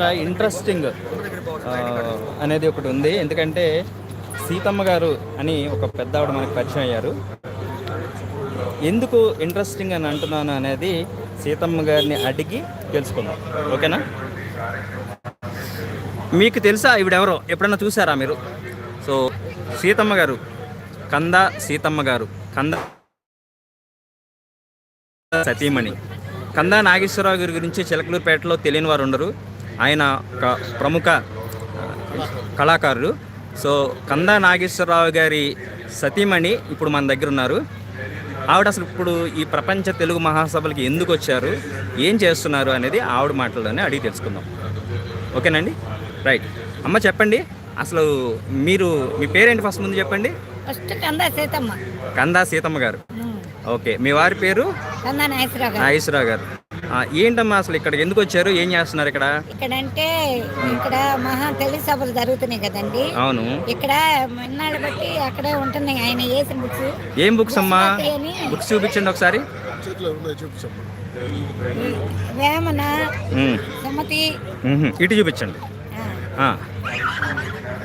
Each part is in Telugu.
ఒక ఇంట్రెస్టింగ్ అనేది ఒకటి ఉంది. ఎందుకంటే సీతమ్మ గారు అని ఒక పెద్ద ఆవిడ మనకు పరిచయం అయ్యారు. ఎందుకు ఇంట్రెస్టింగ్ అని అంటున్నాను అనేది సీతమ్మ గారిని అడిగి తెలుసుకుందాం. ఓకేనా? మీకు తెలుసా ఈవిడెవరో? ఎప్పుడన్నా చూసారా మీరు? సో సీతమ్మ గారు కంద సీతమ్మ గారు కంద సతీమణి. కందా నాగేశ్వరరావు గారి గురించి చిలకలూరుపేటలో తెలియని వారు ఉండరు. ఆయన ఒక ప్రముఖ కళాకారుడు. సో కందా నాగేశ్వరరావు గారి సతీమణి ఇప్పుడు మన దగ్గర ఉన్నారు. ఆవిడ అసలు ఇప్పుడు ఈ ప్రపంచ తెలుగు మహాసభలకి ఎందుకు వచ్చారు? ఏం చేస్తున్నారు అనేది ఆవిడ మాటల్లోనే అడిగి తెలుసుకుందాం. ఓకేనండి? రైట్. అమ్మ చెప్పండి. అసలు మీరు మీ పేరేంటి ఫస్ట్ ముందు చెప్పండి? ఫస్ట్ కంద సీతమ్మ. కందా సీతమ్మ గారు. ఓకే. మీ వారి పేరు? కంద నాగేశ్వరరావు గారు. ఏంటమ్మా అసలు ఇక్కడ ఎందుకు వచ్చారు? ఏం చేస్తున్నారు ఇక్కడ? ఇక్కడంటే ఇక్కడ మహా తెలుగు సభలు జరుగుతున్నాయి కదండి. అవును. ఇక్కడ మన్నాడు బట్టి అక్కడే ఉంటున్నాయి. ఆయన వేసిన బుక్స్. ఏం బుక్స్ అమ్మా? అని బుక్స్ చూపించండి ఒకసారి. వేమన సుమతి. ఇటు చూపించండి. ఆ, ఆ,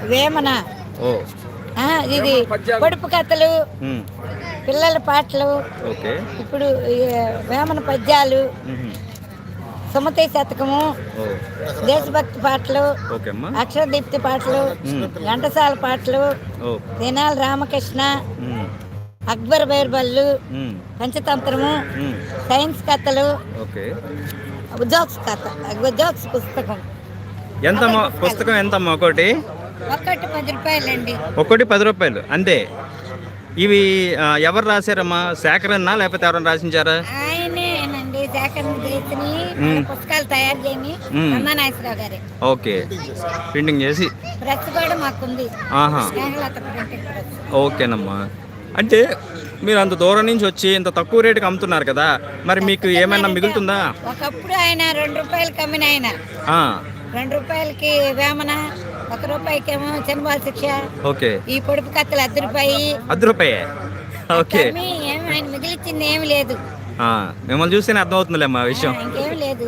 వేమన. ఓ. ఆ, ఇది పొడుపు కథలు. పిల్లల పాటలు ఇప్పుడు వేమన పద్యాలు సుమతి శతకము దేశభక్తి పాటలు అక్షరదీప్తి పాటలు ఘంటసాల పాటలు ఓ. దినాల రామకృష్ణ అక్బర్ బైర్బల్లు పంచతంత్రము సైన్స్ కథలు ఓకే. జోక్స్ కథ జోక్స్ పుస్తకం. ఎంతమ్మా? పుస్తకం ఎంతమ్మా? ఒకటి? ఒక్కటి పది రూపాయలండి. ఒకటి పది రూపాయలు. అంతే ఇవి ఎవరు రాశారమ్మా? సేకరణ లేకపోతే ఎవరైనా రాసించారా? ఆయనేనండి సేకరణ చేసి మ్మ్. పుస్తకాలు తయారు చేయని మ్మ్. అన్నానాగేశ్వరరావు గారి. ఓకే. ప్రింటింగ్ చేసి? ప్రెస్ కూడా మాకుంది. ఓకేనమ్మా. అంటే మీరు అంత దూరం నుంచి వచ్చి ఇంత తక్కువ రేటుకి అమ్ముతున్నారు కదా మరి మీకు ఏమైనా మిగులుతుందా? ఒకప్పుడు ఆయన రెండు రూపాయలకి అమ్మిన ఆయన. రెండు రూపాయలకి వేమన ఒక రూపాయికేమో చెంబాల శిక్ష. ఓకే. ఈ పొడుపు కత్తలు అర్ధ రూపాయి. అర్ధ రూపాయే? ఓకే. ఏమి ఆయన మిగిలిచ్చింది ఏమి లేదు. మిమ్మల్ని చూస్తేనే అర్థమవుతుందిలేమ్మా ఆ విషయం. ఆ, ఇంకేం లేదు.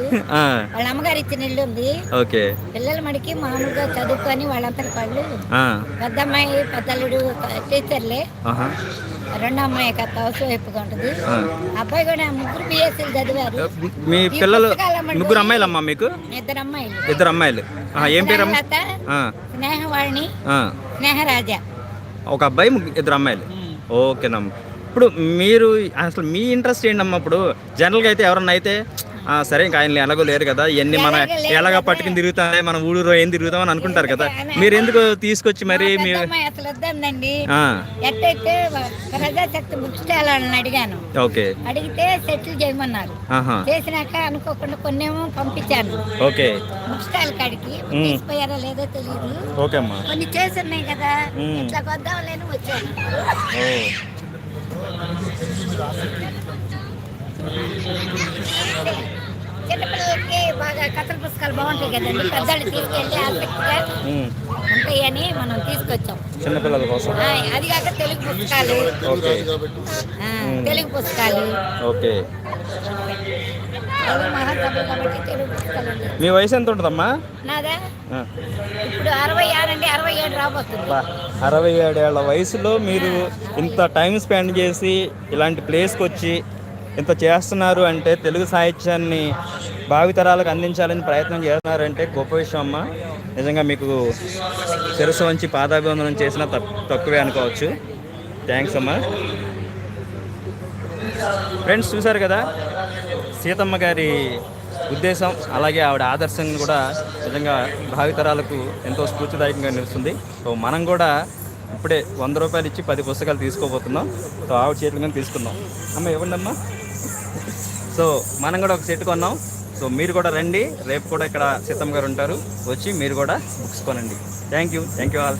వాళ్ళ అమ్మగారు ఇచ్చిన ఇల్లు ఉంది. ఓకే. పిల్లల మడికి మామూలుగా చదువుకొని వాళ్ళంతటి వాళ్ళు ఆ, పెద్ద అమ్మాయి పెద్దల్లుడు టీచర్లే. రెండో అమ్మాయి కథ హౌస్ వైపుగా ఉంటుంది. అబ్బాయి కూడా ముగ్గురు బిఎస్సీలు చదివారు. మీ పిల్లలు ముగ్గురు అమ్మాయిలమ్మా మీకు? ఇద్దరు అమ్మాయిలు. ఇద్దరు అమ్మాయిలు ఏం ఆ, స్నేహవాణి. స్నేహరాజ. ఒక అబ్బాయి ఇద్దరు అమ్మాయిలు. ఓకేనమ్మా. ఇప్పుడు మీరు అసలు మీ ఇంట్రెస్ట్ ఏంటమ్మా ఇప్పుడు? జనరల్గా అయితే ఎవరన్నా అయితే "ఆ, సరే ఇంకా ఆయన ఎలాగో లేరు కదా. ఇవన్నీ మన ఎలాగో. పట్టుకుని తిరుగుతాయి మన ఊళ్ళో ఏం తిరుగుతాం అని అనుకుంటారు కదా. మీరు ఎందుకు తీసుకొచ్చి మరి అడిగాను. ఓకే. అడిగితే సెటిల్ చేయమన్నారు. చేసినాక అనుకోకుండా కొన్నేమో పంపించాను. ఓకే. బుక్ స్టాల్ కాడికి లేదో తెలియదు ఓకే అమ్మా. కొన్ని కదా. ఇట్లా వద్దాం లేని వచ్చాను. ఓ. చిన్నపిల్లలకి బాగా కథల పుస్తకాలు బాగుంటాయి కదండి. పెద్దలు తీసుకెళ్ళి ఆసక్తిగా ఉంటాయని మనం తీసుకొచ్చాం. చిన్నపిల్లల కోసం. అది కాక తెలుగు పుస్తకాలు. తెలుగు పుస్తకాలు. ఓకే. మీ వయసు ఎంత ఉంటుందమ్మా? నాదా? ఇప్పుడు అరవై ఆరు అంటే అరవై ఏడు రాబోతుంది. అరవై ఏడేళ్ళ వయసులో మీరు ఇంత టైం స్పెండ్ చేసి ఇలాంటి ప్లేస్కి వచ్చి ఇంత చేస్తున్నారు అంటే తెలుగు సాహిత్యాన్ని భావితరాలకు అందించాలని ప్రయత్నం చేస్తున్నారంటే గొప్ప విషయం అమ్మ. నిజంగా మీకు తెలుసు వంచి పాదాభివందనం చేసిన తప్ తక్కువే అనుకోవచ్చు. థ్యాంక్స్ అమ్మా. ఫ్రెండ్స్ చూశారు కదా సీతమ్మ గారి ఉద్దేశం అలాగే ఆవిడ ఆదర్శం కూడా నిజంగా భావితరాలకు ఎంతో స్ఫూర్తిదాయకంగా నిలుస్తుంది. సో మనం కూడా ఇప్పుడే వంద రూపాయలు ఇచ్చి పది పుస్తకాలు తీసుకోబోతున్నాం. సో ఆవిడ చేతుల మీద తీసుకుందాం. అమ్మ ఇవ్వండి అమ్మా సో మనం కూడా ఒక సెట్ కొన్నాం. సో మీరు కూడా రండి. రేపు కూడా ఇక్కడ సీతమ్మ గారు ఉంటారు. వచ్చి మీరు కూడా బుక్స్ కొనండి. Thank you thank you all